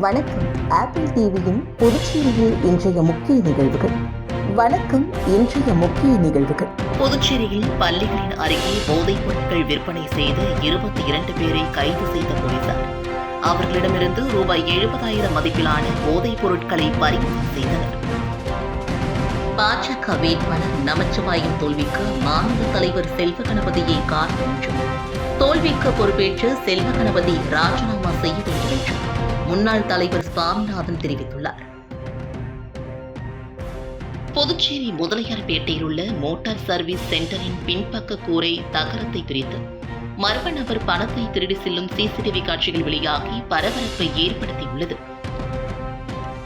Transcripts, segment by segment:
வணக்கம். ஆப்பிள் டிவியின் புதுச்சேரியில் இன்றைய முக்கிய நிகழ்வுகள். வணக்கம் இன்றைய முக்கிய நிகழ்வுகள். புதுச்சேரியில் பள்ளிகளின் அருகே போதைப் பொருட்கள் விற்பனை செய்து இருபத்தி இரண்டு பேரை கைது செய்த போலீசார். அவர்களிடமிருந்து ரூபாய் எழுபதாயிரம் மதிப்பிலான போதைப் பொருட்களை பறிமுதல் செய்தனர். பாஜக வேட்பாளர் நமச்சிவாயம் தோல்விக்கு மாநில தலைவர் செல்வ கணபதியை காரணம் என்றும் தோல்விக்கு பொறுப்பேற்று செல்வ கணபதி ராஜினாமா செய்ய வேண்டும் என்றும் முன்னாள் தலைவர் சாமிநாதன் தெரிவித்துள்ளார். புதுச்சேரி முதலியார்பேட்டையில் உள்ள மோட்டார் சர்வீஸ் சென்டரின் பின்பக்க கூரை தகரத்தை பிரித்து மர்ம நபர் பணத்தை திருடி செல்லும் சிசிடிவி காட்சிகள் வெளியாகி பரபரப்பை ஏற்படுத்தியுள்ளது.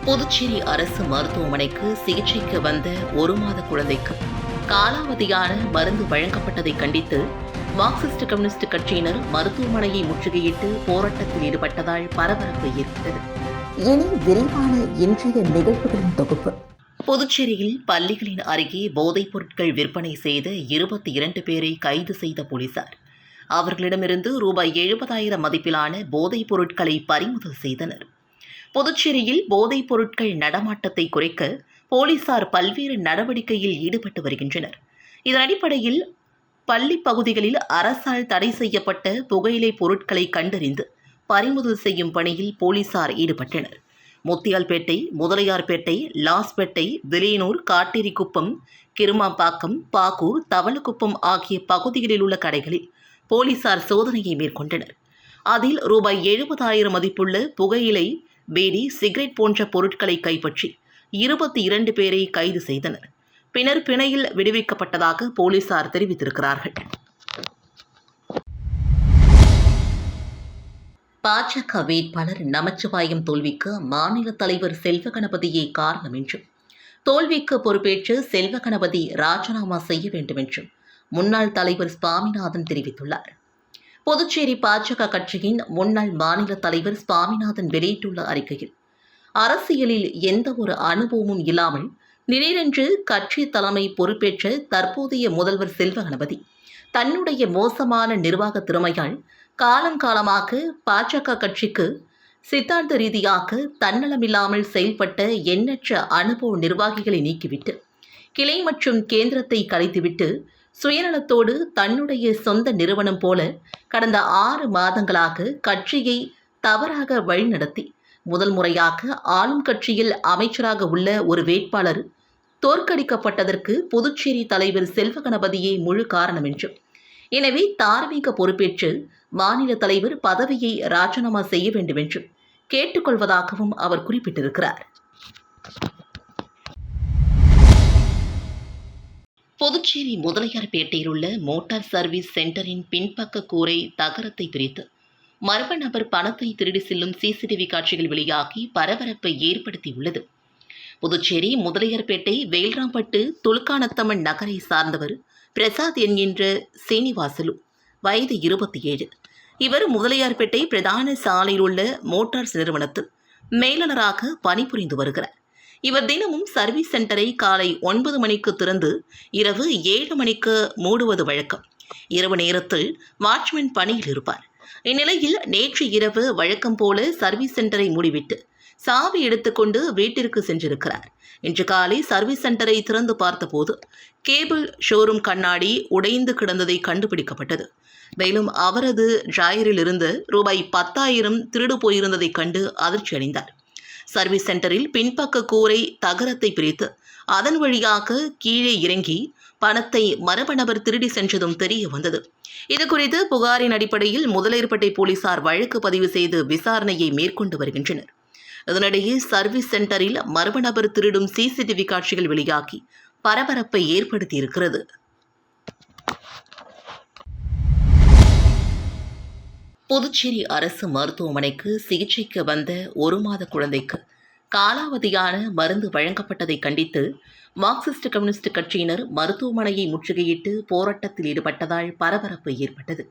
புதுச்சேரி அரசு மருத்துவமனைக்கு சிகிச்சைக்கு வந்த ஒரு மாத குழந்தைக்கு காலாவதியான மருந்து வழங்கப்பட்டதை கண்டித்து மார்க்சிஸ்ட் கம்யூனிஸ்ட் கட்சியினர் மருத்துவமனையை முற்றுகையிட்டு போராட்டத்தில் ஈடுபட்டதால் பரபரப்பு ஏற்பட்டது. இனி விரிவான இன்றைய நிகழ்வுகளின் தொகுப்பு. புதுச்சேரியில் பள்ளிகளின் அருகே போதைப் பொருட்கள் விற்பனை செய்த இருபத்தி இரண்டு பேரை கைது செய்த போலீசார். அவர்களிடமிருந்து ரூபாய் எழுபதாயிரம் மதிப்பிலான போதைப் பொருட்களை பறிமுதல் செய்தனர். புதுச்சேரியில் போதைப் பொருட்கள் நடமாட்டத்தை குறைக்க போலீசார் பல்வேறு நடவடிக்கையில் ஈடுபட்டு வருகின்றனர். இதன் அடிப்படையில் பள்ளி பகுதிகளில் அரசால் தடை செய்யப்பட்ட புகையிலை பொருட்களை கண்டறிந்து பறிமுதல் செய்யும் பணியில் போலீசார் ஈடுபட்டனர். முத்தியால்பேட்டை முதலியார்பேட்டை லாஸ்பேட்டை விலையனூர் காட்டேரிக்குப்பம் கிருமாம்பாக்கம் பாக்கூர் தவளக்குப்பம் ஆகிய பகுதிகளில் உள்ள கடைகளில் போலீசார் சோதனையை மேற்கொண்டனர். அதில் ரூபாய் எழுபதாயிரம் மதிப்புள்ள புகையிலை பீடி சிகரெட் போன்ற பொருட்களை கைப்பற்றி இருபத்தி இரண்டு பேரை கைது செய்தனர். பின்னர் பிணையில் விடுவிக்கப்பட்டதாக போலீசார் தெரிவித்திருக்கிறார்கள். பாஜக வேட்பாளர் நமச்சிவாயம் தோல்விக்கு மாநில தலைவர் செல்வ கணபதியே காரணம் என்றும் தோல்விக்கு பொறுப்பேற்று செல்வ கணபதி ராஜினாமா செய்ய வேண்டும் என்றும் முன்னாள் தலைவர் சுவாமிநாதன் தெரிவித்துள்ளார். புதுச்சேரி பாஜக கட்சியின் முன்னாள் மாநில தலைவர் சுவாமிநாதன் வெளியிட்டுள்ள அறிக்கையில் அரசியலில் எந்த ஒரு அனுபவமும் இல்லாமல் திடீரென்று கட்சி தலைமை பொறுப்பேற்ற தற்போதைய முதல்வர் செல்வ கணபதி தன்னுடைய மோசமான நிர்வாக திறமையால் காலங்காலமாக பாஜக கட்சிக்கு சித்தாந்த ரீதியாக தன்னலமில்லாமல் செயல்பட்ட எண்ணற்ற அனுபவ நிர்வாகிகளை நீக்கிவிட்டு கிளை மற்றும் கேந்திரத்தை கலைத்துவிட்டு சுயநலத்தோடு தன்னுடைய சொந்த நிறுவனம் போல கடந்த ஆறு மாதங்களாக கட்சியை தவறாக வழிநடத்தி முதல் முறையாக ஆளும் கட்சியில் அமைச்சராக உள்ள ஒரு வேட்பாளர் தோற்கடிக்கப்பட்டதற்கு புதுச்சேரி தலைவர் செல்வ கணபதியே முழு காரணம் என்றும் எனவே தார்மீக பொறுப்பேற்று மாநில தலைவர் பதவியை ராஜினாமா செய்ய வேண்டும் என்றும் கேட்டுக்கொள்வதாகவும் அவர் குறிப்பிட்டிருக்கிறார். புதுச்சேரி முதலியார்பேட்டையில் உள்ள மோட்டார் சர்வீஸ் சென்டரின் பின்பக்க கூரை தகரத்தை பிரித்து மர்ம நபர் பணத்தை திருடி செல்லும் சிசிடிவி காட்சிகள் வெளியாகி பரபரப்பை ஏற்படுத்தியுள்ளது. புதுச்சேரி முதலியார்பேட்டை வேல்ராம்பட்டு துலுக்கானத்தம்மன் நகரை சார்ந்தவர் பிரசாத் என்கின்ற சீனிவாசலு. வயது இருபத்தி ஏழு இவர் முதலியார்பேட்டை பிரதான சாலையில் உள்ள மோட்டார்ஸ் நிறுவனத்தில் மேலாளராக பணிபுரிந்து வருகிறார். இவர் தினமும் சர்வீஸ் சென்டரை காலை ஒன்பது மணிக்கு திறந்து இரவு ஏழு மணிக்கு மூடுவது வழக்கம். இரவு நேரத்தில் வாட்ச்மேன் பணியில் இருப்பார். இந்நிலையில் நேற்று இரவு வழக்கம் போல சர்வீஸ் சென்டரை மூடிவிட்டு சாவி எடுத்துக்கொண்டு வீட்டிற்கு சென்றிருக்கிறார். இன்று காலை சர்வீஸ் சென்டரை திறந்து பார்த்தபோது கேபிள் ஷோரூம் கண்ணாடி உடைந்து கிடந்ததை கண்டுபிடிக்கப்பட்டது. மேலும் அவரது டிராயரிலிருந்து ரூபாய் பத்தாயிரம் திருடு போயிருந்ததைக் கண்டு அதிர்ச்சி அடைந்தார். சர்வீஸ் சென்டரில் பின்பக்க கூரை தகரத்தை பிரித்து அதன் வழியாக கீழே இறங்கி பணத்தை மரப நபர் திருடி சென்றதும் தெரிய வந்தது. இதுகுறித்து புகாரின் அடிப்படையில் முதலேற்பட்டை போலீசார் வழக்கு பதிவு செய்து விசாரணையை மேற்கொண்டு வருகின்றனர். இதனிடையே சர்வீஸ் சென்டரில் மர்ம நபர் திருடும் சிசிடிவி காட்சிகள் வெளியாகி பரபரப்பை ஏற்படுத்தியிருக்கிறது. புதுச்சேரி அரசு மருத்துவமனைக்கு சிகிச்சைக்கு வந்த ஒரு மாத குழந்தைக்கு காலாவதியான மருந்து வழங்கப்பட்டதை கண்டித்து மார்க்சிஸ்ட் கம்யூனிஸ்ட் கட்சியினர் மருத்துவமனையை முற்றுகையிட்டு போராட்டத்தில் ஈடுபட்டதால் பரபரப்பு ஏற்பட்டது.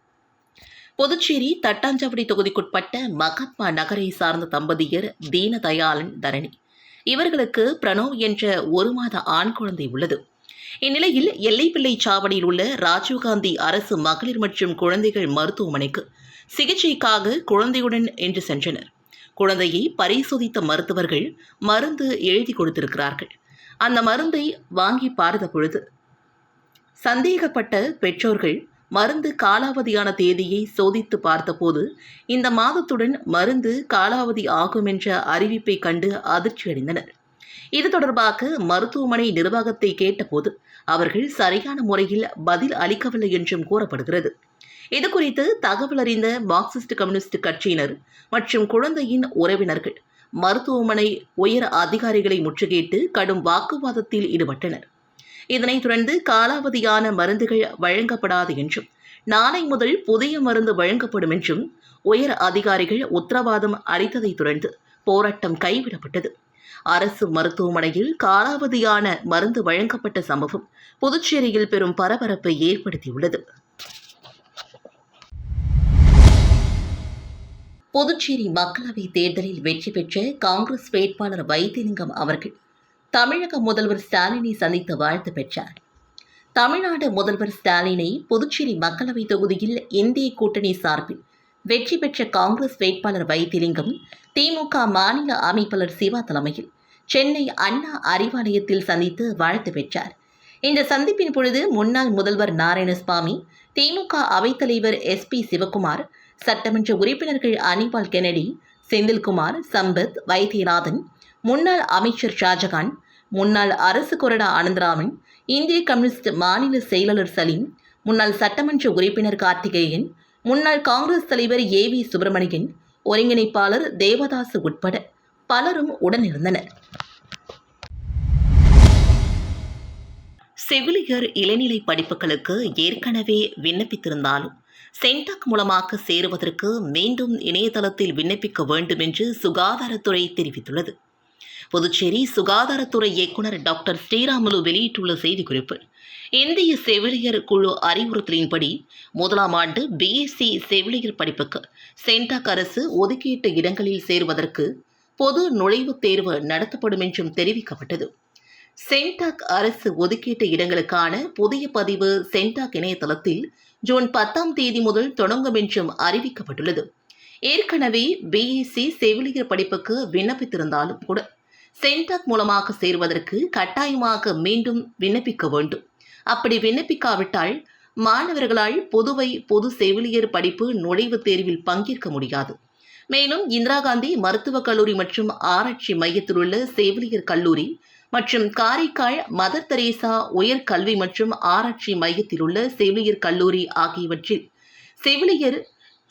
புதுச்சேரி தட்டாஞ்சாவடி தொகுதிக்குட்பட்ட மகாத்மா நகரை சார்ந்த தம்பதியர் தீனதயாளன் தரணி. இவர்களுக்கு பிரணவ் என்ற ஒரு மாத ஆண் குழந்தை உள்ளது. இந்நிலையில் எல்லைப்பிள்ளை சாவடியில் உள்ள ராஜீவ்காந்தி அரசு மகளிர் மற்றும் குழந்தைகள் மருத்துவமனைக்கு சிகிச்சைக்காக குழந்தையுடன் என்று சென்றனர். குழந்தையை பரிசோதித்த மருத்துவர்கள் மருந்து எழுதி கொடுத்திருக்கிறார்கள். அந்த மருந்தை வாங்கி பார்த்த பொழுது. சந்தேகப்பட்ட பெற்றோர்கள் மருந்து காலாவதியான தேதியை சோதித்து பார்த்தபோது இந்த மாதத்துடன் மருந்து காலாவதி ஆகும் என்ற அறிவிப்பை கண்டு அதிர்ச்சியடைந்தனர் இது தொடர்பாக மருத்துவமனை நிர்வாகத்தை கேட்டபோது அவர்கள் சரியான முறையில் பதில் அளிக்கவில்லை என்றும் கூறப்படுகிறது. இதுகுறித்து தகவல் அறிந்த மார்க்சிஸ்ட் கம்யூனிஸ்ட் கட்சியினர் மற்றும் குழந்தையின் உறவினர்கள் மருத்துவமனை உயர் அதிகாரிகளை முற்றுகையிட்டு கடும் வாக்குவாதத்தில் ஈடுபட்டனர். இதனைத் தொடர்ந்து காலாவதியான மருந்துகள் வழங்கப்படாது என்றும் நாளை முதல் புதிய மருந்து வழங்கப்படும் என்றும் உயர் அதிகாரிகள் உத்தரவாதம் அளித்ததைத் தொடர்ந்து போராட்டம் கைவிடப்பட்டது. அரசு மருத்துவமனையில் காலாவதியான மருந்து வழங்கப்பட்ட சம்பவம் புதுச்சேரியில் பெரும் பரபரப்பை ஏற்படுத்தியுள்ளது. புதுச்சேரி மக்களவை தேர்தலில் வெற்றி பெற்ற காங்கிரஸ் வேட்பாளர் வைத்திலிங்கம் அவர்கள் தமிழக முதல்வர் ஸ்டாலினை சந்தித்து வாழ்த்து பெற்றார். தமிழ்நாடு முதல்வர் ஸ்டாலினை புதுச்சேரி மக்களவை தொகுதியில் இந்திய கூட்டணி சார்பில் வெற்றி பெற்ற காங்கிரஸ் வேட்பாளர் வைத்திலிங்கம் திமுக மாநில அமைப்பாளர் சிவா தலைமையில் சென்னை அண்ணா அறிவாலயத்தில் சந்தித்து வாழ்த்து பெற்றார். இந்த சந்திப்பின் பொழுது முன்னாள் முதல்வர் நாராயணசுவாமி திமுக அவைத்தலைவர் எஸ் பி சிவகுமார் சட்டமன்ற உறுப்பினர்கள் அனிபால் கெனடி செந்தில்குமார் சம்பத் வைத்தியநாதன் முன்னாள் அமைச்சர் ஷாஜகான் முன்னாள் அரசு கொறடா ஆனந்தராமன் இந்திய கம்யூனிஸ்ட் மாநில செயலாளர் சலீம் முன்னாள் சட்டமன்ற உறுப்பினர் கார்த்திகேயன் முன்னாள் காங்கிரஸ் தலைவர் ஏ வி சுப்பிரமணியன் ஒருங்கிணைப்பாளர் தேவதாசு உட்பட பலரும் உடனிருந்தனர். செவிலியர் இளநிலை படிப்புகளுக்கு ஏற்கனவே விண்ணப்பித்திருந்தாலும் சென்டாக் மூலமாக சேருவதற்கு மீண்டும் இணையதளத்தில் விண்ணப்பிக்க வேண்டும் என்று சுகாதாரத்துறை தெரிவித்துள்ளது. புதுச்சேரி சுகாதாரத்துறை இயக்குனர் டாக்டர் ஸ்ரீராமுலு வெளியிட்டுள்ள செய்திக்குறிப்பு. இந்திய செவிலியர் குழு அறிவுறுத்தலின்படி முதலாம் ஆண்டு பிஎஸ்சி செவிலியர் படிப்புக்கு சென்டாக் அரசு ஒதுக்கீட்டு இடங்களில் சேருவதற்கு பொது நுழைவுத் தேர்வு நடத்தப்படும் என்றும் தெரிவிக்கப்பட்டது. சென்டாக் அரசு ஒதுக்கீட்டு இடங்களுக்கான புதிய பதிவு சென்டாக் இணையதளத்தில் ஜூன் பத்தாம் தேதி முதல் தொடங்கும் என்றும் அறிவிக்கப்பட்டுள்ளது. ஏற்கனவே பிஎஸ்சி செவிலியர் படிப்புக்கு விண்ணப்பித்திருந்தாலும் கூட சென்டாக் மூலமாக சேர்வதற்கு கட்டாயமாக மீண்டும் விண்ணப்பிக்க வேண்டும். அப்படி விண்ணப்பிக்காவிட்டால் மாணவர்களால் புதுவை பொது செவிலியர் படிப்பு நுழைவுத் தேர்வில் பங்கேற்க முடியாது. மேலும் இந்திரா காந்தி மருத்துவக் கல்லூரி மற்றும் ஆராய்ச்சி மையத்தில் உள்ள செவிலியர் கல்லூரி மற்றும் காரைக்கால் மதர் தெரேசா உயர் கல்வி மற்றும் ஆராய்ச்சி மையத்தில் உள்ள செவிலியர் கல்லூரி ஆகியவற்றில் செவிலியர்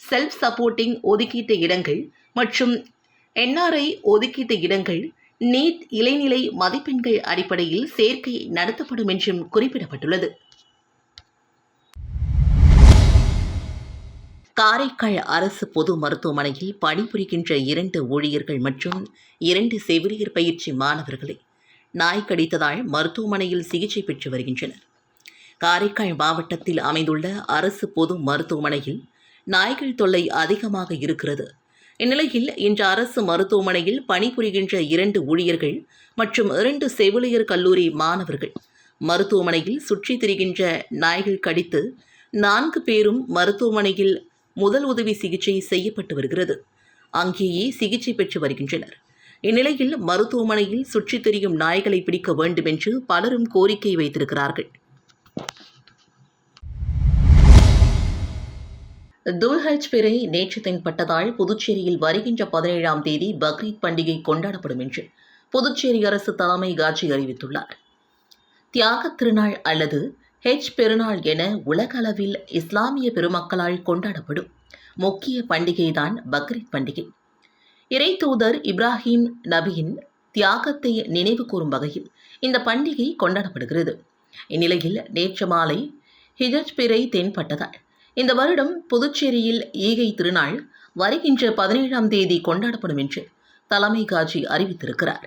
செல்ஃப் சப்போர்ட்டிங் ஒதுக்கீட்டு இடங்கள் மற்றும் என்ஆர்ஐ ஒதுக்கீட்டு இடங்கள் நீட் இளைநிலை மதிப்பெண்கள் அடிப்படையில் சேர்க்கை நடத்தப்படும் என்றும் குறிப்பிடப்பட்டுள்ளது. காரைக்கால் அரசு பொது மருத்துவமனையில் பணிபுரிகின்ற இரண்டு ஊழியர்கள் மற்றும் இரண்டு செவிலியர் பயிற்சி மாணவர்களை நாய் கடித்ததால் மருத்துவமனையில் சிகிச்சை பெற்று வருகின்றனர். காரைக்கால் மாவட்டத்தில் அமைந்துள்ள அரசு பொது மருத்துவமனையில் நாய்கள் தொல்லை அதிகமாக இருக்கிறது. இந்நிலையில் இன்று அரசு மருத்துவமனையில் பணிபுரிகின்ற இரண்டு ஊழியர்கள் மற்றும் இரண்டு செவிலியர் கல்லூரி மாணவர்கள். மருத்துவமனையில் சுற்றித் திரிகின்ற நாய்கள் கடித்து நான்கு பேரும் மருத்துவமனையில் முதல் உதவி சிகிச்சை செய்யப்பட்டு வருகிறது. அங்கேயே சிகிச்சை பெற்று வருகின்றனர். இந்நிலையில் மருத்துவமனையில் சுற்றித் திரியும் நாய்களை பிடிக்க வேண்டும் என்று பலரும் கோரிக்கை வைத்திருக்கிறார்கள். துல்ஹஜ் பிறை நேற்று தென்பட்டதால் புதுச்சேரியில் வருகின்ற பதினேழாம் தேதி பக்ரீத் பண்டிகை கொண்டாடப்படும் என்று புதுச்சேரி அரசு தலைமை காட்சி அறிவித்துள்ளார். தியாகத் திருநாள் அல்லது ஹெஜ் பெருநாள் என உலகளவில் இஸ்லாமிய பெருமக்களால் கொண்டாடப்படும் முக்கிய பண்டிகைதான் பக்ரீத் பண்டிகை. இறை தூதர் இப்ராஹிம் நபியின் தியாகத்தை நினைவு கூறும் வகையில் இந்த பண்டிகை கொண்டாடப்படுகிறது. இந்நிலையில் நேற்று மாலை ஹிஜஜ் பிறை தென்பட்டதால் இந்த வருடம் புதுச்சேரியில் ஈகை திருநாள் வருகின்ற பதினேழாம் தேதி கொண்டாடப்படும் என்று தலைமை காஜி அறிவித்திருக்கிறார்.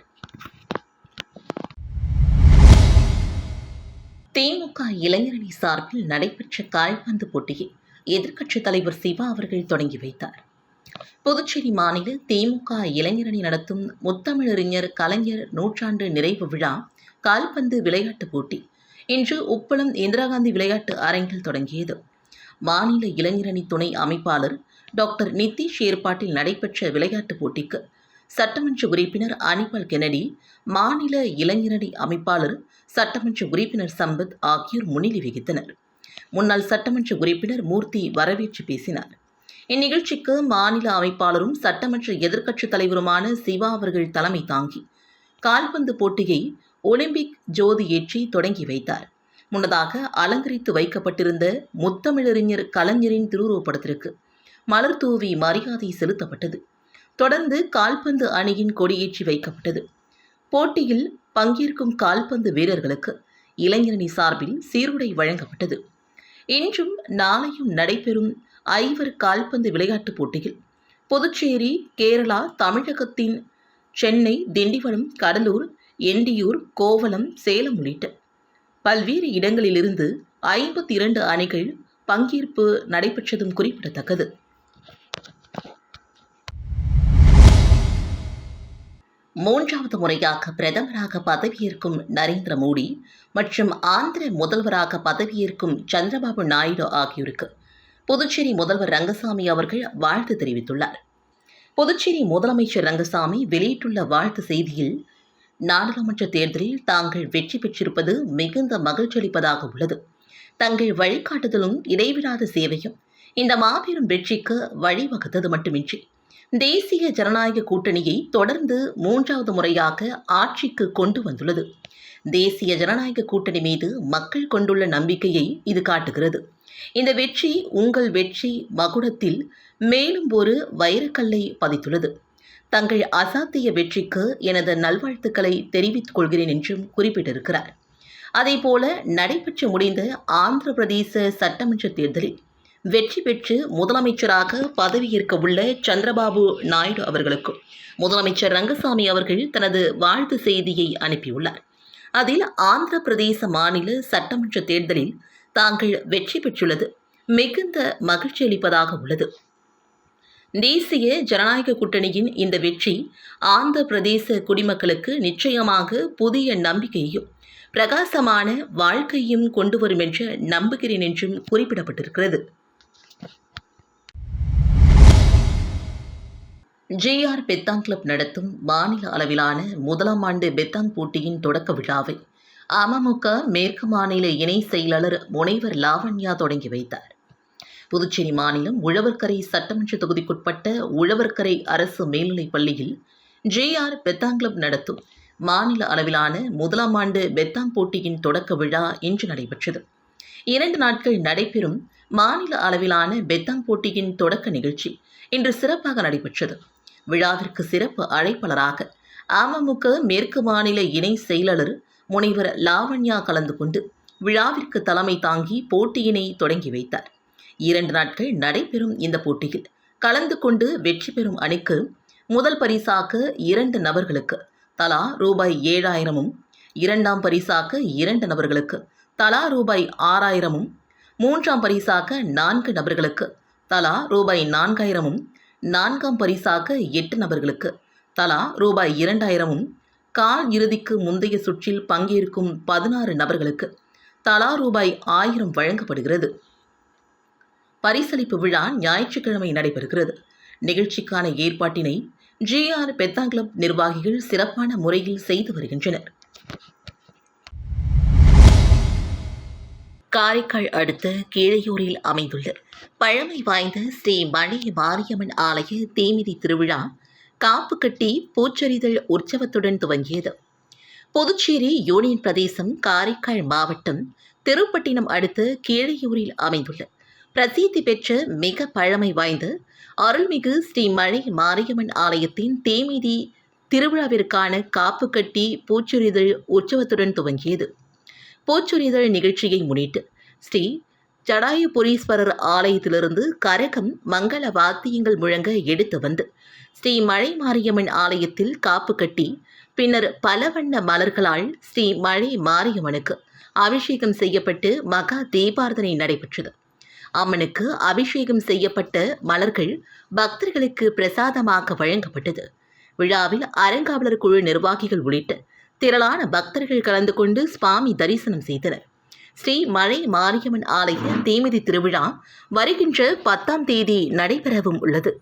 திமுக இளைஞரணி சார்பில் நடைபெற்ற கால்பந்து போட்டியை எதிர்க்கட்சித் தலைவர் சிவா அவர்கள் தொடங்கி வைத்தார். புதுச்சேரி மாநில திமுக இளைஞரணி நடத்தும் முத்தமிழறிஞர் கலைஞர் நூற்றாண்டு நிறைவு விழா கால்பந்து விளையாட்டுப் போட்டி. இன்று உப்பளம் இந்திரா காந்தி விளையாட்டு அரங்கில் தொடங்கியது. மாநில இளைஞரணி துணை அமைப்பாளர் டாக்டர் நிதிஷ் ஏற்பாட்டில் நடைபெற்ற விளையாட்டுப் போட்டிக்கு சட்டமன்ற உறுப்பினர் அனிபால் கெனடி மாநில இளைஞரணி அமைப்பாளர் சட்டமன்ற உறுப்பினர் சம்பத் ஆகியோர் முன்னிலை வகித்தனர். முன்னாள் சட்டமன்ற உறுப்பினர் மூர்த்தி வரவேற்று பேசினார். இந்நிகழ்ச்சிக்கு மாநில அமைப்பாளரும் சட்டமன்ற எதிர்க்கட்சித் தலைவருமான சிவா அவர்கள் தலைமை தாங்கி கால்பந்து போட்டியை ஒலிம்பிக் ஜோதி ஏற்றி தொடங்கி வைத்தார். முன்னதாக அலங்கரித்து வைக்கப்பட்டிருந்த முத்தமிழறிஞர் கலைஞரின் திருவுருவப்படத்திற்கு மலர் தூவி மரியாதை செலுத்தப்பட்டது. தொடர்ந்து கால்பந்து அணியின் கொடியேற்றி வைக்கப்பட்டது. போட்டியில் பங்கேற்கும் கால்பந்து வீரர்களுக்கு இளைஞரணி சார்பில் சீருடை வழங்கப்பட்டது. இன்றும் நாளையும் நடைபெறும் ஐவர் கால்பந்து விளையாட்டுப் போட்டியில் புதுச்சேரி கேரளா தமிழகத்தின் சென்னை திண்டிவனம் கடலூர் எண்டியூர் கோவளம் சேலம் உள்ளிட்ட பல்வேறு இடங்களிலிருந்து ஐம்பத்தி இரண்டு அணிகள் பங்கேற்பு நடைபெற்றதும் குறிப்பிடத்தக்கது. மூன்றாவது முறையாக பிரதமராக பதவியேற்கும் நரேந்திர மோடி மற்றும் ஆந்திர முதல்வராக பதவியேற்கும் சந்திரபாபு நாயுடு ஆகியோருக்கு புதுச்சேரி முதல்வர் ரங்கசாமி அவர்கள் வாழ்த்து தெரிவித்துள்ளார். புதுச்சேரி முதலமைச்சர் ரங்கசாமி வெளியிட்டுள்ள வாழ்த்து செய்தியில் நாடாளுமன்ற தேர்தலில் தாங்கள் வெற்றி பெற்றிருப்பது மிகுந்த மகிழ்ச்சியளிப்பதாக உள்ளது. தங்கள் வழிகாட்டுதலும் இடைவிடாத சேவையும் இந்த மாபெரும் வெற்றிக்கு வழிவகுத்தது மட்டுமின்றி தேசிய ஜனநாயக கூட்டணியை தொடர்ந்து மூன்றாவது முறையாக ஆட்சிக்கு கொண்டு வந்துள்ளது. தேசிய ஜனநாயக கூட்டணி மீது மக்கள் கொண்டுள்ள நம்பிக்கையை இது காட்டுகிறது. இந்த வெற்றி உங்கள் வெற்றி மகுடத்தில் மேலும் ஒரு வைரக்கல்லை பதித்துள்ளது. தங்கள் அசாத்திய வெற்றிக்கு எனது நல்வாழ்த்துக்களை தெரிவித்துக் கொள்கிறேன் என்றும் குறிப்பிட்டிருக்கிறார். அதேபோல நடைபெற்று முடிந்த ஆந்திர பிரதேச சட்டமன்ற தேர்தலில் வெற்றி பெற்று முதலமைச்சராக பதவியேற்க உள்ள சந்திரபாபு நாயுடு அவர்களுக்கும் முதலமைச்சர் ரங்கசாமி அவர்கள் தனது வாழ்த்து செய்தியை அனுப்பியுள்ளார். அதில் ஆந்திர பிரதேச மாநில சட்டமன்ற தேர்தலில் தாங்கள் வெற்றி பெற்றுள்ளது. மிகுந்த மகிழ்ச்சி அளிப்பதாக உள்ளது. தேசிய ஜனநாயக கூட்டணியின் இந்த வெற்றி ஆந்திர பிரதேச குடிமக்களுக்கு நிச்சயமாக புதிய நம்பிக்கையையும் பிரகாசமான வாழ்க்கையும் கொண்டு வரும் என்று நம்புகிறேன் என்றும் குறிப்பிடப்பட்டிருக்கிறது. ஜேஆர் பெத்தாங் கிளப் நடத்தும் மாநில அளவிலான முதலாம் ஆண்டு பெத்தாங் போட்டியின் தொடக்க விழாவை அமமுக மேற்கு மாநில இணை செயலாளர் முனைவர் லாவண்யா தொடங்கி வைத்தார். புதுச்சேரி மாநிலம் உழவர்கரை சட்டமன்ற தொகுதிக்குட்பட்ட உழவர்கரை அரசு மேல்நிலைப் பள்ளியில் ஜேஆர் பெத்தாங் கிளப் நடத்தும் மாநில அளவிலான முதலாம் ஆண்டு பெத்தாங் போட்டியின் தொடக்க விழா இன்று நடைபெற்றது. இரண்டு நாட்கள் நடைபெறும் மாநில அளவிலான பெத்தாங் போட்டியின் தொடக்க நிகழ்ச்சி இன்று சிறப்பாக நடைபெற்றது. விழாவிற்கு சிறப்பு அழைப்பாளராக அமமுக மேற்கு மாநில இணை செயலாளர் முனைவர் லாவண்யா கலந்து கொண்டு விழாவிற்கு தலைமை தாங்கி போட்டியினை தொடங்கி வைத்தார். இரண்டு நாட்கள் நடைபெறும் இந்த போட்டியில். கலந்து கொண்டு வெற்றி பெறும் அணிக்கு முதல் பரிசாக இரண்டு நபர்களுக்கு தலா ரூபாய் ஏழாயிரமும் இரண்டாம் பரிசாக இரண்டு நபர்களுக்கு தலா ரூபாய் ஆறாயிரமும் மூன்றாம் பரிசாக நான்கு நபர்களுக்கு தலா ரூபாய் நான்காயிரமும் நான்காம் பரிசாக எட்டு நபர்களுக்கு தலா ரூபாய் இரண்டாயிரமும் கால் இறுதிக்கு முந்தைய சுற்றில் பங்கேற்கும் பதினாறு நபர்களுக்கு தலா ரூபாய் ஆயிரம் வழங்கப்படுகிறது. பரிசளிப்பு விழா ஞாயிற்றுக்கிழமை நடைபெறுகிறது. நிகழ்ச்சிக்கான ஏற்பாட்டினை ஜிஆர் பெத்தாங் கிளப் நிர்வாகிகள் சிறப்பான முறையில் செய்து வருகின்றனர். காரைக்கால் அடுத்த கீழையூரில் அமைந்துள்ள பழமை வாய்ந்த ஸ்ரீ மணி மாரியம்மன் ஆலய தீமிதி திருவிழா காப்பு கட்டி பூச்சொரிதல் உற்சவத்துடன் துவங்கியது. புதுச்சேரி யூனியன் பிரதேசம் காரைக்கால் மாவட்டம் திருப்பட்டினம் அடுத்த கீழையூரில் அமைந்துள்ள பிரசித்தி பெற்ற மிக பழமை வாய்ந்த அருள்மிகு ஸ்ரீ மழை மாரியம்மன் ஆலயத்தின் தேமிதி திருவிழாவிற்கான காப்பு கட்டி பூச்சொரிதல் உற்சவத்துடன் துவங்கியது. பூச்சொரிதல் நிகழ்ச்சியை முன்னிட்டு ஸ்ரீ ஜடாயுபுரீஸ்வரர் ஆலயத்திலிருந்து கரகம் மங்கள வாத்தியங்கள் முழங்க எடுத்து வந்து ஸ்ரீ மழை மாரியம்மன் ஆலயத்தில் காப்பு கட்டி பின்னர் பல வண்ண மலர்களால் ஸ்ரீ மழை மாரியம்மனுக்கு அபிஷேகம் செய்யப்பட்டு மகா தீபார்த்தனை நடைபெற்றது. அம்மனுக்கு அபிஷேகம் செய்யப்பட்ட மலர்கள் பக்தர்களுக்கு பிரசாதமாக வழங்கப்பட்டது. விழாவில் அறங்காவலர் குழு நிர்வாகிகள் உள்ளிட்ட திரளான பக்தர்கள் கலந்து கொண்டு சுவாமி தரிசனம் செய்தனர். ஸ்ரீ மலை மாரியம்மன் ஆலய தீமிதி திருவிழா வருகின்ற பத்தாம் தேதி நடைபெறவும் உள்ளது.